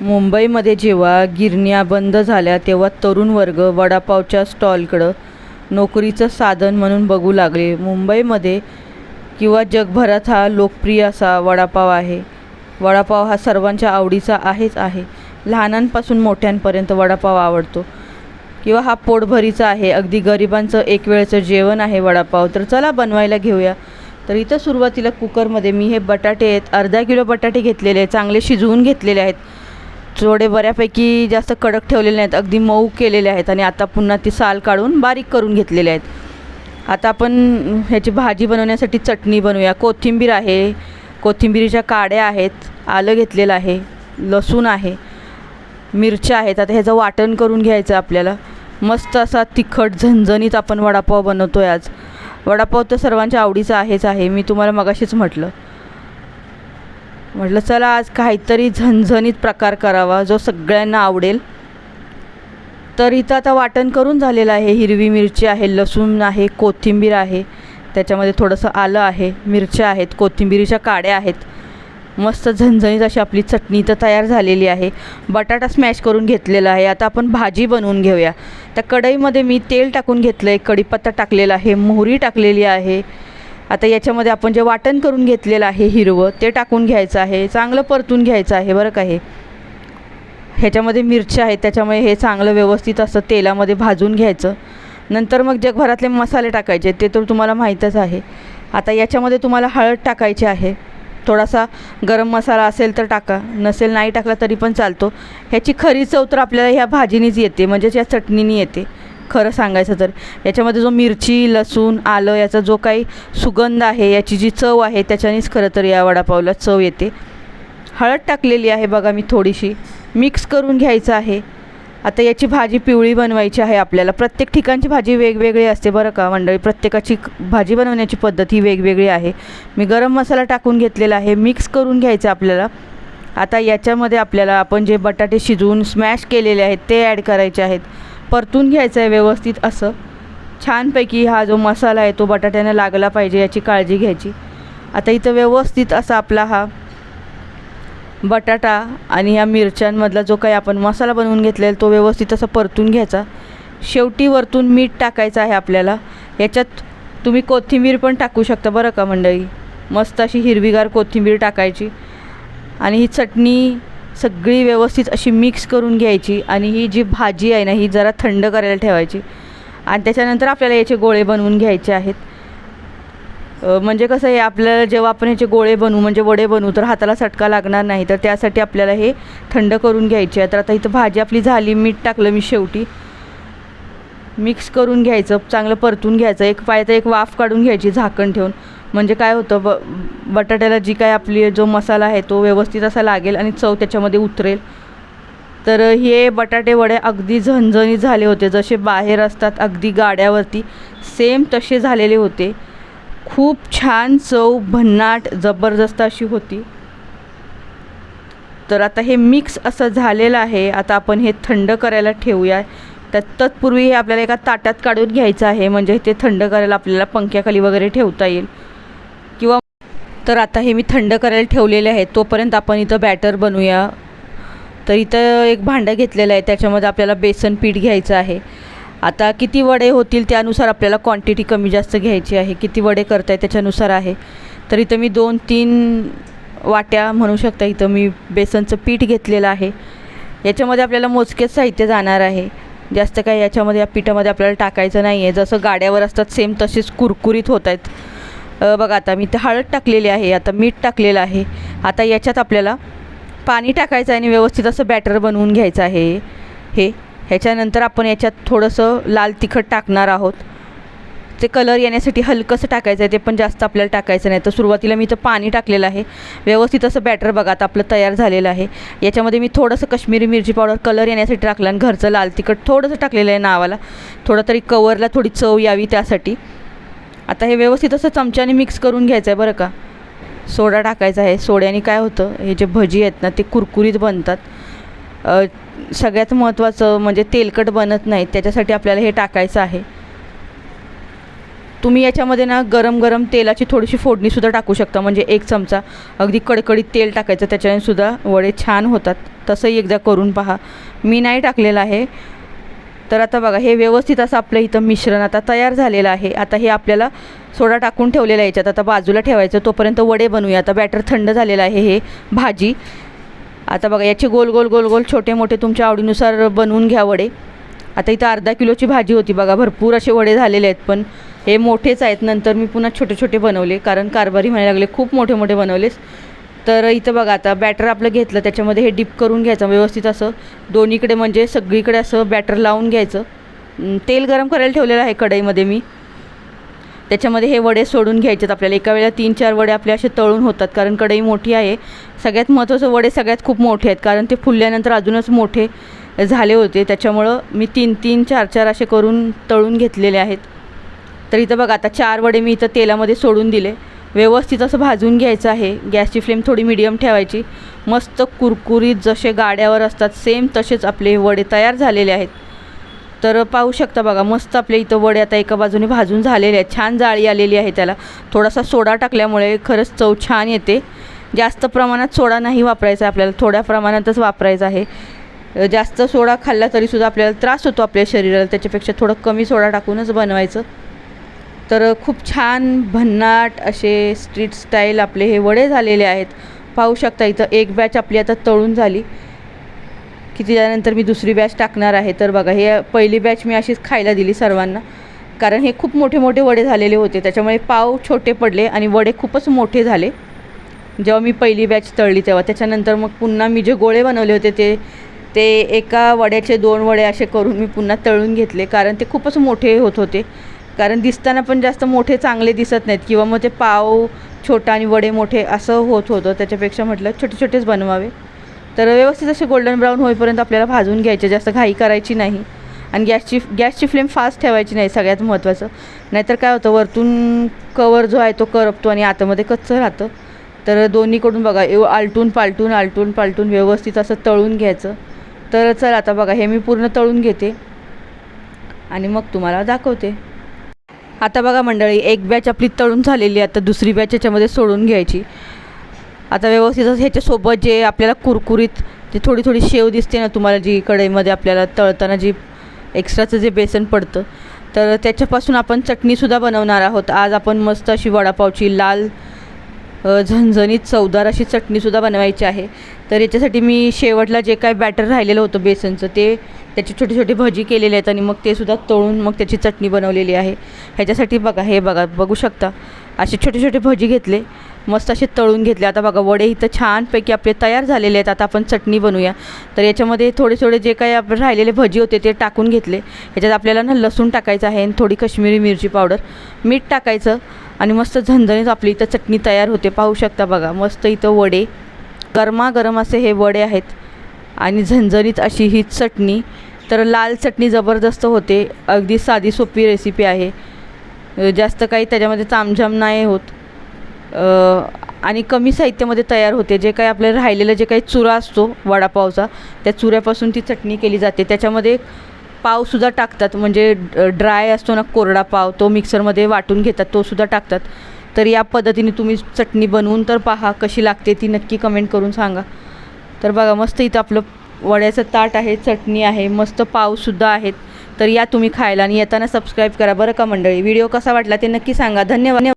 मुंबईमध्ये जेव्हा गिरण्या बंद झाल्या तेव्हा तरुण वर्ग वडापावच्या स्टॉलकडं नोकरीचं साधन म्हणून बघू लागले. मुंबईमध्ये किंवा जगभरात हा लोकप्रिय असा वडापाव आहे. वडापाव हा सर्वांच्या आवडीचा आहेच आहे. लहानांपासून मोठ्यांपर्यंत वडापाव आवडतो. किंवा हा पोटभरीचा आहे. अगदी गरिबांचं एक वेळचं जेवण आहे वडापाव. तर चला बनवायला घेऊया. तर इथं सुरुवातीला कुकरमध्ये मी हे बटाटे आहेत. अर्धा किलो बटाटे घेतलेले आहेत. चांगले शिजवून घेतलेले आहेत. थोडे बऱ्यापैकी जास्त कडक ठेवलेले नाहीत. अगदी मऊ केलेले आहेत आणि आता पुन्हा ती साल काढून बारीक करून घेतलेले आहेत. आता आपण ह्याची भाजी बनवण्यासाठी चटणी बनवूया. कोथिंबीर आहे. कोथिंबीरीच्या काड्या आहेत. आलं घेतलेलं आहे. लसूण आहे. मिरच्या आहेत. आता ह्याचं वाटण करून घ्यायचं आपल्याला. मस्त असा तिखट झणझणीत आपण वडापाव बनवतो आहे आज. वडापाव तर सर्वांच्या आवडीचा आहेच आहे. मी तुम्हाला मगाशीच म्हटलं. म्हटलं चला आज काहीतरी झणझणीत प्रकार करावा जो सगळ्यांना आवडेल. तर इथं आता वाटण करून झालेलं आहे. हिरवी मिरची आहे लसूण आहे कोथिंबीर आहे. त्याच्यामध्ये थोडंसं आलं आहे मिरच्या आहेत कोथिंबीरीच्या काड्या आहेत. मस्त झणझणीत अशी आपली चटणी तर तयार झालेली आहे. बटाटा स्मॅश करून घेतलेला आहे. आता आपण भाजी बनवून घेऊया. त्या कढईमध्ये मी तेल टाकून घेतलं आहे कढीपत्ता टाकलेला आहे मोहरी टाकलेली आहे. आता याच्यामध्ये आपण जे वाटण करून घेतलेलं आहे हिरवं ते टाकून घ्यायचं आहे चांगलं परतून घ्यायचं आहे बरं का हे? ह्याच्यामध्ये मिरच्या आहेत त्याच्यामुळे हे चांगलं व्यवस्थित असं तेलामध्ये भाजून घ्यायचं. नंतर मग जगभरातले मसाले टाकायचे ते तर तुम्हाला माहीतच आहे. आता याच्यामध्ये तुम्हाला हळद टाकायची आहे. थोडासा गरम मसाला असेल तर टाका नसेल नाही टाकला तरी पण चालतो. ह्याची खरी चव तर आपल्याला ह्या भाजीनीच येते म्हणजेच या चटणीनी येते. खरं सांगायचं तर. याच्यामध्ये जो मिरची लसूण आलं याचा जो काही सुगंध आहे याची जी चव आहे त्याच्यानेच खरं तर या वडापावला चव येते. हळद टाकलेली आहे बघा मी थोडीशी. मिक्स करून घ्यायचं आहे. आता याची भाजी पिवळी बनवायची आहे आपल्याला. प्रत्येक ठिकाणची भाजी वेगवेगळी असते बरं का मंडळी. प्रत्येकाची भाजी बनवण्याची पद्धत ही वेगवेगळी आहे. मी गरम मसाला टाकून घेतलेला आहे. मिक्स करून घ्यायचं आपल्याला. आता याच्यामध्ये आपल्याला आपण जे बटाटे शिजवून स्मॅश केलेले आहेत ते ॲड करायचे आहेत. परतून घ्यायचं आहे व्यवस्थित असं. छानपैकी हा जो मसाला आहे तो बटाट्याने लागला पाहिजे याची काळजी घ्यायची. आता इथं व्यवस्थित असा आपला हा बटाटा आणि ह्या मिरच्यांमधला जो काही आपण मसाला बनवून घेतलेला तो व्यवस्थित असा परतून घ्यायचा. शेवटी वरतून मीठ टाकायचं आहे आपल्याला. याच्यात तुम्ही कोथिंबीर पण टाकू शकता बरं का मंडळी? मस्त अशी हिरवीगार कोथिंबीर टाकायची. आणि ही चटणी सगळी व्यवस्थित अशी मिक्स करून घ्यायची आणि ही जी भाजी आहे ना ही जरा थंड करायला ठेवायची. आणि त्याच्यानंतर आपल्याला याचे गोळे बनवून घ्यायचे आहेत. म्हणजे कसं आहे आपल्याला जेव्हा आपण ह्याचे गोळे बनवू म्हणजे वडे बनवू तर हाताला सटका लागणार नाही. तर त्यासाठी आपल्याला हे थंड करून घ्यायचे आहे तर आता इथं भाजी आपली झाली मीठ टाकलं मी शेवटी. मिक्स करून घ्यायचं चांगलं परतून घ्यायचं. एक पाय तर एक वाफ काढून घ्यायची झाकण ठेवून. म्हणजे काय होतं ब बटाट्याला जी काय आपली जो मसाला आहे तो व्यवस्थित असा लागेल आणि चव त्याच्यामध्ये उतरेल. तर हे बटाटे वडे अगदी झणझणीत झाले होते. जसे बाहेर असतात अगदी गाड्यावरती सेम तसे झालेले होते. खूप छान चव भन्नाट जबरदस्त अशी होती. तर आता हे मिक्स असं झालेलं आहे. आता आपण हे थंड करायला ठेवूया. तर तत्पूर्वी हे आपल्याला एका ताटात काढून घ्यायचं आहे. म्हणजे ते थंड करायला आपल्याला पंख्याखाली वगैरे ठेवता येईल. तर आता हे मी थंड करायला ठेवलेले आहे तोपर्यंत आपण इथं बॅटर बनवूया. तर इथं एक भांडं घेतलेलं आहे. त्याच्यामध्ये आपल्याला बेसन पीठ घ्यायचं आहे. आता किती वडे होतील त्यानुसार आपल्याला क्वांटिटी कमी जास्त घ्यायची आहे. किती वडे करताय त्याच्यानुसार आहे. तर इथं मी दोन तीन वाट्या म्हणू शकता इथं मी बेसनचं पीठ घेतलेलं आहे. याच्यामध्ये आपल्याला मोजकेच साहित्य जाणार आहे. जास्त काही याच्यामध्ये या पिठामध्ये आपल्याला टाकायचं नाही आहे जसं गाड्यावर असतात सेम तसेच कुरकुरीत होत आहेत. बघा आता मी ते हळद टाकलेली आहे आता मीठ टाकलेलं आहे. आता याच्यात आपल्याला पाणी टाकायचं आहे आणि व्यवस्थित असं बॅटर बनवून घ्यायचं आहे. हे ह्याच्यानंतर आपण याच्यात थोडंसं लाल तिखट टाकणार आहोत. ते कलर येण्यासाठी हलकंसं टाकायचं आहे ते पण जास्त आपल्याला टाकायचं नाही. तर सुरुवातीला मी इथं पाणी टाकलेलं आहे. व्यवस्थित असं बॅटर बघा आता आपलं तयार झालेलं आहे. याच्यामध्ये मी थोडंसं कश्मीरी मिरची पावडर कलर येण्यासाठी टाकलं आणि घरचं लाल तिखट थोडंसं टाकलेलं आहे नावाला. थोडं तरी कवरला थोडी चव यावी त्यासाठी. आता हे व्यवस्थित असं चमच्याने मिक्स करून घ्यायचं आहे बरं का. सोडा टाकायचा आहे. सोड्याने काय होतं हे जे भजी आहेत ना ते कुरकुरीत बनतात. सगळ्यात महत्त्वाचं म्हणजे तेलकट बनत नाही त्याच्यासाठी आपल्याला हे टाकायचं आहे. तुम्ही याच्यामध्ये ना गरम गरम तेलाची थोडीशी फोडणीसुद्धा टाकू शकता. म्हणजे एक चमचा अगदी कडकडीत तेल टाकायचं त्याच्याने सुद्धा वडे छान होतात. तसंही एकदा करून पहा. मी नाही टाकलेलं आहे. तर आता बघा हे व्यवस्थित असं आपलं इथं मिश्रण आता तयार झालेलं आहे. आता हे आपल्याला सोडा टाकून ठेवलेला आहे याच्यात. आता बाजूला ठेवायचं तोपर्यंत वडे बनवूया. आता बॅटर थंड झालेलं आहे हे भाजी. आता बघा याचे गोल गोल गोल गोल छोटे मोठे तुमच्या आवडीनुसार बनवून घ्या वडे. आता इथं अर्धा किलोची भाजी होती बघा भरपूर असे वडे झालेले आहेत पण हे मोठेच आहेत. नंतर मी पुन्हा छोटे छोटे बनवले कारण कारभारी म्हणायला लागले खूप मोठे मोठे बनवलेस. तर इथं बघा आता बॅटर आपलं घेतलं त्याच्यामध्ये हे डिप करून घ्यायचं व्यवस्थित असं. दोन्हीकडे म्हणजे सगळीकडे असं बॅटर लावून घ्यायचं. तेल गरम करायला ठेवलेलं आहे कढईमध्ये मी. त्याच्यामध्ये हे वडे सोडून घ्यायचेत आपल्याला. एका वेळेला तीन चार वडे आपले असे तळून होतात कारण कढई मोठी आहे. सगळ्यात महत्त्वाचं वडे सगळ्यात खूप मोठे आहेत कारण ते फुलल्यानंतर अजूनच मोठे झाले होते. त्याच्यामुळं मी तीन तीन चार चार असे करून तळून घेतलेले आहेत. तर इथं बघा आता चार वडे मी इथं तेलामध्ये सोडून दिले. व्यवस्थित असं भाजून घ्यायचं आहे. गॅसची फ्लेम थोडी मिडियम ठेवायची. मस्त कुरकुरीत जसे गाड्यावर असतात सेम तसेच आपले वडे तयार झालेले आहेत. तर पाहू शकता बघा मस्त आपले इथं वडे आता एका बाजूने भाजून झालेले आहेत. छान जाळी आलेली आहे त्याला. थोडासा सोडा टाकल्यामुळे खरंच चव छान येते. जास्त प्रमाणात सोडा नाही वापरायचा आहे आपल्याला थोड्या प्रमाणातच वापरायचा आहे. जास्त सोडा खाल्ला तरीसुद्धा आपल्याला त्रास होतो आपल्या शरीराला त्याच्यापेक्षा थोडं कमी सोडा टाकूनच बनवायचं. तर खूप छान भन्नाट असे स्ट्रीट स्टाईल आपले हे वडे झालेले आहेत. पाहू शकता इथं एक बॅच आपली आता तळून झाली. की त्यानंतर मी दुसरी बॅच टाकणार आहे. तर बघा हे पहिली बॅच मी अशीच खायला दिली सर्वांना. कारण हे खूप मोठे मोठे वडे झालेले होते. त्याच्यामुळे पाव छोटे पडले आणि वडे खूपच मोठे झाले. जेव्हा मी पहिली बॅच तळली तेव्हा. त्याच्यानंतर मग पुन्हा मी जे गोळे बनवले होते ते ते एका वड्याचे दोन वडे असे करून मी पुन्हा तळून घेतले. कारण ते खूपच मोठे होत होते. कारण दिसताना पण जास्त मोठे चांगले दिसत नाहीत किंवा मग ते पाव छोटा आणि वडे मोठे असं होत होतं. त्याच्यापेक्षा म्हटलं छोटे छोटेच बनवावे. तर व्यवस्थित असे गोल्डन ब्राऊन होईपर्यंत आपल्याला भाजून घ्यायचे. जास्त घाई करायची नाही. आणि गॅसची गॅसची फ्लेम फास्ट ठेवायची नाही. सगळ्यात महत्त्वाचं. नाहीतर काय होतं वरतून कवर जो आहे तो करपतो आणि आतमध्ये कच्चं राहतं. तर दोन्हीकडून बघा एव आलटून पालटून आलटून पालटून व्यवस्थित असं तळून घ्यायचं. तर चल आता बघा हे मी पूर्ण तळून घेते. आणि मग तुम्हाला दाखवते. आता बघा मंडळी एक बॅच आपली तळून झालेली आहे. आता दुसरी बॅच याच्यामध्ये सोडून घ्यायची. आता व्यवस्थित ह्याच्यासोबत जे आपल्याला कुरकुरीत जी थोडी थोडी शेव दिसते ना तुम्हाला जी कढईमध्ये आपल्याला तळताना जी एक्स्ट्राचं जे बेसन पडतं तर त्याच्यापासून आपण चटणीसुद्धा बनवणार आहोत. आज आपण मस्त अशी वडापावची लाल झणझणीत चवदार अशी चटणीसुद्धा बनवायची आहे. तर याच्यासाठी मी शेवटला जे काय बॅटर राहिलेलं होतं बेसनचं ते त्याची छोटी छोटी भजी केलेली आहेत आणि मग ते सुद्धा तळून मग त्याची चटणी बनवलेली आहे. ह्याच्यासाठी बघा हे बघा बघू शकता. असे छोटे छोटे भजी घेतले मस्त असे तळून घेतले. आता बघा वडे इथं छानपैकी आपले तयार झालेले आहेत. आता आपण चटणी बनवूया. तर याच्यामध्ये थोडे थोडे जे काही आपण राहिलेले भजी होते ते टाकून घेतले. ह्याच्यात आपल्याला ना लसूण टाकायचं आहे आणि थोडी कश्मीरी मिरची पावडर मीठ टाकायचं. आणि मस्त झणझणीत आपली इथं चटणी तयार होते. पाहू शकता बघा मस्त इथं वडे गरमागरम असे हे वडे आहेत. आणि झणझणीत अशी ही चटणी तर लाल चटणी जबरदस्त होते. अगदी साधी सोपी रेसिपी आहे. जास्त काही त्याच्यामध्ये तामझाम नाही होत. आणि कमी साहित्यामध्ये तयार होते. जे काही आपल्याला राहिलेलं जे काही चुरा असतो वडापावचा त्या चुऱ्यापासून ती चटणी केली जाते. त्याच्यामध्ये पावसुद्धा टाकतात म्हणजे ड्राय असतो ना कोरडा पाव तो मिक्सरमध्ये वाटून घेतात तोसुद्धा टाकतात. तर या पद्धतीने तुम्ही चटणी बनवून तर पहा कशी लागते ती नक्की कमेंट करून सांगा. तर बघा मस्त इथं आपलं वड्याचं ताट आहे चटणी आहे मस्त पावसुद्धा आहेत. तर या तुम्ही खायला आणि येताना सबस्क्राईब करा बरं का मंडळी? व्हिडिओ कसा वाटला ते नक्की सांगा. धन्यवाद.